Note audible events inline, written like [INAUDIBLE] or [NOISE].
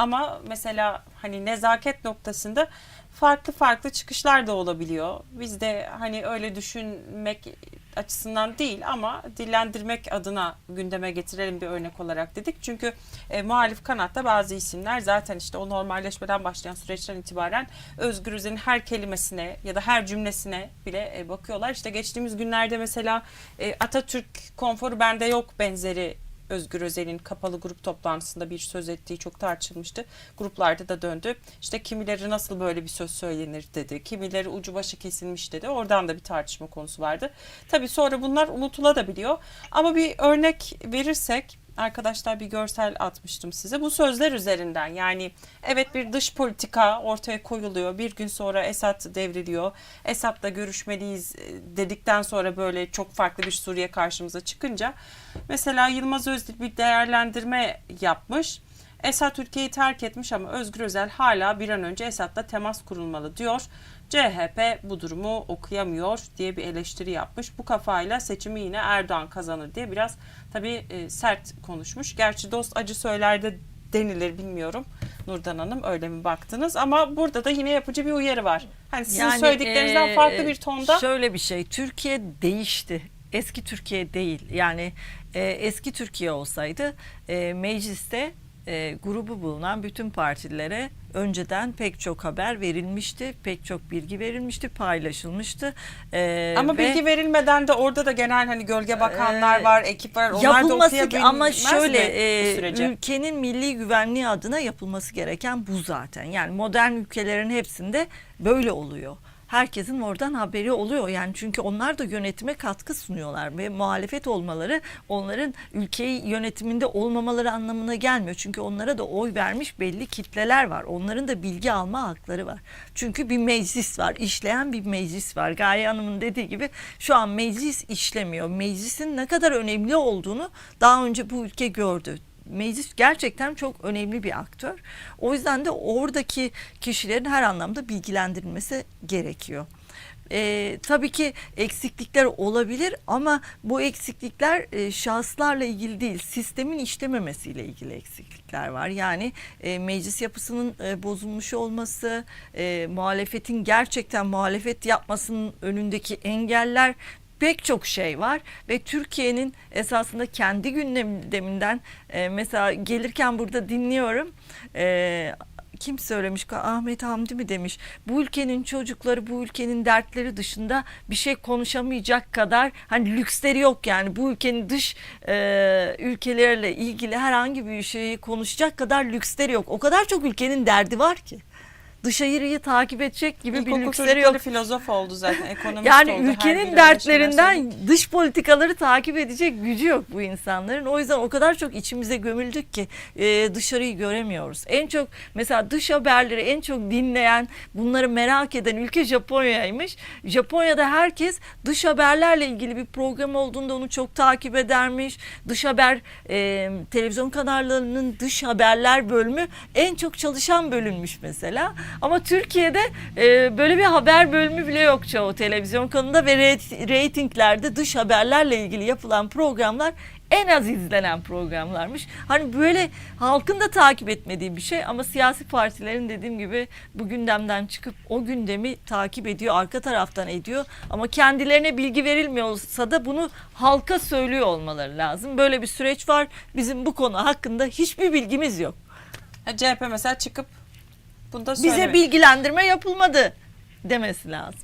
Ama mesela hani nezaket noktasında farklı farklı çıkışlar da olabiliyor. Biz de hani öyle düşünmek açısından değil ama dillendirmek adına gündeme getirelim bir örnek olarak dedik. Çünkü e, muhalif kanatta bazı isimler zaten işte o normalleşmeden başlayan süreçten itibaren Özgür Özel'in her kelimesine ya da her cümlesine bile e, bakıyorlar. İşte geçtiğimiz günlerde mesela e, Atatürk konforu bende yok benzeri Özgür Özel'in kapalı grup toplantısında bir söz ettiği çok tartışılmıştı. Gruplarda da döndü. İşte kimileri nasıl böyle bir söz söylenir dedi. Kimileri ucu başı kesilmiş dedi. Oradan da bir tartışma konusu vardı. Tabii sonra bunlar unutulabiliyor. Ama bir örnek verirsek arkadaşlar bir görsel atmıştım size. Bu sözler üzerinden yani evet bir dış politika ortaya koyuluyor. Bir gün sonra Esad devriliyor. Esad'la görüşmeliyiz e, dedikten sonra böyle çok farklı bir Suriye karşımıza çıkınca mesela Yılmaz Özdil bir değerlendirme yapmış. Esad ülkeyi terk etmiş ama Özgür Özel hala bir an önce Esad'la temas kurulmalı diyor. CHP bu durumu okuyamıyor diye bir eleştiri yapmış. Bu kafayla seçimi yine Erdoğan kazanır diye biraz tabii e, sert konuşmuş. Gerçi dost acı söyler de denilir bilmiyorum. Nurdan Hanım öyle mi baktınız? Ama burada da yine yapıcı bir uyarı var. Hani sizin Yani, söylediklerinizden e, farklı bir tonda. Şöyle bir şey, Türkiye değişti. Eski Türkiye değil. Yani e, eski Türkiye olsaydı e, mecliste e, grubu bulunan bütün partilere önceden pek çok haber verilmişti, pek çok bilgi verilmişti, paylaşılmıştı. E, Ama ve- bilgi verilmeden de orada da genel hani gölge bakanlar Ee, var, ekip var. Onlar yapılması da ama şöyle e, ülkenin milli güvenliği adına yapılması gereken bu zaten. Yani modern ülkelerin hepsinde böyle oluyor. Herkesin oradan haberi oluyor yani çünkü onlar da yönetime katkı sunuyorlar ve muhalefet olmaları onların ülkeyi yönetiminde olmamaları anlamına gelmiyor. Çünkü onlara da oy vermiş belli kitleler var. Onların da bilgi alma hakları var. Çünkü bir meclis var, işleyen bir meclis var. Gaye Hanım'ın dediği gibi şu an meclis işlemiyor. Meclisin ne kadar önemli olduğunu daha önce bu ülke gördü meclis gerçekten çok önemli bir aktör. O yüzden de oradaki kişilerin her anlamda bilgilendirilmesi gerekiyor. Ee, tabii ki eksiklikler olabilir ama bu eksiklikler e, şahıslarla ilgili değil, sistemin işlememesiyle ilgili eksiklikler var. Yani e, meclis yapısının e, bozulmuş olması, e, muhalefetin gerçekten muhalefet yapmasının önündeki engeller pek çok şey var ve Türkiye'nin esasında kendi gündeminden e, mesela gelirken burada dinliyorum e, kim söylemiş Ahmet Hamdi mi demiş bu ülkenin çocukları bu ülkenin dertleri dışında bir şey konuşamayacak kadar hani lüksleri yok yani. Bu ülkenin dış e, ülkelerle ilgili herhangi bir şeyi konuşacak kadar lüksleri yok. O kadar çok ülkenin derdi var ki dışarıyı takip edecek gibi bir İlkokul lüksleri çocukları yok filozof oldu zaten, [LAUGHS] ekonomist yani oldu. ülkenin dertlerinden dış politikaları takip edecek gücü yok bu insanların. O yüzden o kadar çok içimize gömüldük ki e, dışarıyı göremiyoruz. En çok mesela dış haberleri en çok dinleyen, bunları merak eden ülke Japonya'ymış. Japonya'da herkes dış haberlerle ilgili bir program olduğunda onu çok takip edermiş. Dış haber e, televizyon kanallarının dış haberler bölümü en çok çalışan bölünmüş mesela. Ama Türkiye'de e, böyle bir haber bölümü bile yok çoğu televizyon kanalında ve reyt- reytinglerde dış haberlerle ilgili yapılan programlar en az izlenen programlarmış. Hani böyle halkın da takip etmediği bir şey ama siyasi partilerin dediğim gibi bu gündemden çıkıp o gündemi takip ediyor, arka taraftan ediyor. Ama kendilerine bilgi verilmiyorsa da bunu halka söylüyor olmaları lazım. Böyle bir süreç var. Bizim bu konu hakkında hiçbir bilgimiz yok. CHP mesela çıkıp bunu da Bize söylemek. bilgilendirme yapılmadı demesi lazım.